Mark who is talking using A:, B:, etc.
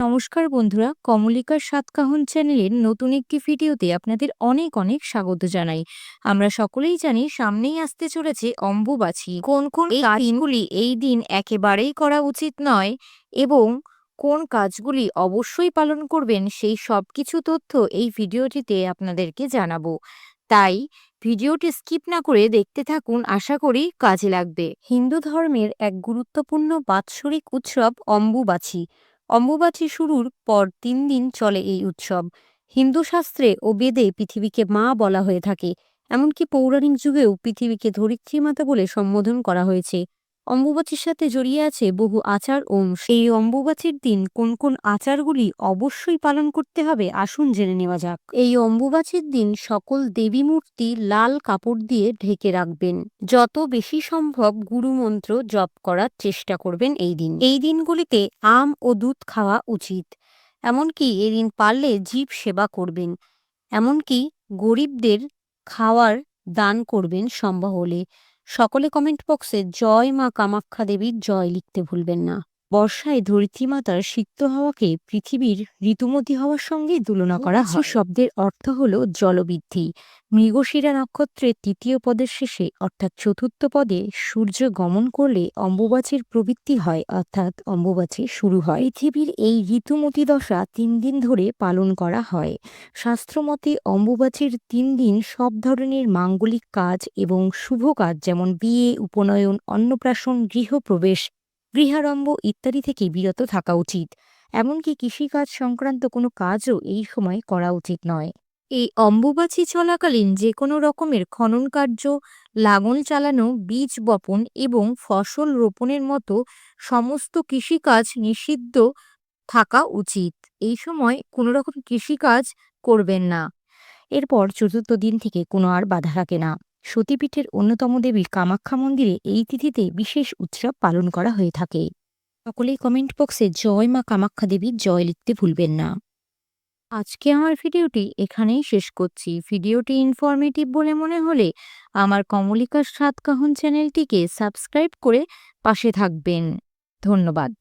A: নমস্কার বন্ধুরা, কমলিকার সাতকাহন চ্যানেলের নতুন একটি ভিডিওতে আপনাদের অনেক অনেক স্বাগত জানাই। আমরা সকলেই জানি সামনেই আসতে চলেছে অম্বুবাছি কোন কোন দিনগুলি এই দিন একেবারেই করা উচিত নয় এবং কোন কাজগুলি অবশ্যই পালন করবেন সেই সব কিছু তথ্য এই ভিডিওটিতে আপনাদেরকে জানাব। তাই ভিডিওটি স্কিপ না করে দেখতে থাকুন, আশা করি কাজে লাগবে। হিন্দু ধর্মের এক গুরুত্বপূর্ণ বাৎসরিক উৎসব অম্বুবাচী। অম্বুবাচী শুরুর পর তিন দিন চলে এই উৎসব। হিন্দু শাস্ত্রে ও বেদে পৃথিবীকে মা বলা হয়ে থাকে, এমনকি পৌরাণিক যুগেও পৃথিবীকে ধরিত্রী মাতা বলে সম্বোধন করা হয়েছে। অম্বুবাচীর সাথে জড়িয়ে আছে বহু আচার ও এই অম্বুবাচীর দিন কোন কোন আচারগুলি অবশ্যই পালন করতে হবে আসুন জেনে নেওয়া যাক। এই অম্বুবাচীর দিন সকল দেবী মূর্তি লাল কাপড় দিয়ে ঢেকে রাখবেন। যত বেশি সম্ভব গুরুমন্ত্র জপ করার চেষ্টা করবেন এই দিন। এই দিনগুলিতে আম ও দুধ খাওয়া উচিত। এমনকি এদিন পারলে জীব সেবা করবেন। এমনকি গরিবদের খাওয়ার দান করবেন সম্ভব হলে সকলে কমেন্ট বক্সে জয় মা কামাখ্যা দেবীর জয় লিখতে ভুলবেন না। বর্ষায় ধরিত্রী মাতার সিক্ত হওয়াকে পৃথিবীর ঋতুমতী হওয়ার সঙ্গে তুলনা করা হয়। শব্দের অর্থ হল জলবৃদ্ধি। মৃগশিরা নক্ষত্রের তৃতীয় পদের শেষে অর্থাৎ চতুর্থ পদে সূর্য গমন করলে অম্বুবাচীর প্রবৃত্তি হয় অর্থাৎ অম্বুবাচী শুরু হয়। পৃথিবীর এই ঋতুমতি দশা তিন দিন ধরে পালন করা হয়। শাস্ত্রমতে অম্বুবাচীর তিন দিন সব ধরনের মাঙ্গলিক কাজ এবং শুভ কাজ যেমন বিয়ে উপনয়ন অন্নপ্রাশন গৃহপ্রবেশ গৃহারম্ভ ইত্যাদি থেকে বিরত থাকা উচিত। এমনকি কৃষিকাজ সংক্রান্ত কোনো কাজও এই সময় করা উচিত নয়। এই অম্বুবাচী চলাকালীন যে কোনো রকমের খনন কার্য লাগন চালানো, বীজ বপন এবং ফসল রোপণের মতো সমস্ত কৃষিকাজ নিষিদ্ধ থাকা উচিত। এই সময় কোনো রকম কৃষিকাজ করবেন না। এরপর চতুর্থ দিন থেকে কোনো আর বাধা থাকে না। সতীপীঠের অন্যতম দেবী কামাখ্যা মন্দিরে এই তিথিতে বিশেষ উৎসব পালন করা হয়ে থাকে। সকলেই কমেন্ট বক্সে জয় মা কামাখ্যা দেবীর জয় লিখতে ভুলবেন না। আজকে আমার ভিডিওটি এখানেই শেষ করছি। ভিডিওটি ইনফরমেটিভ বলে মনে হলে আমার কমলিকা সাতকাহন চ্যানেলটিকে সাবস্ক্রাইব করে পাশে থাকবেন। ধন্যবাদ।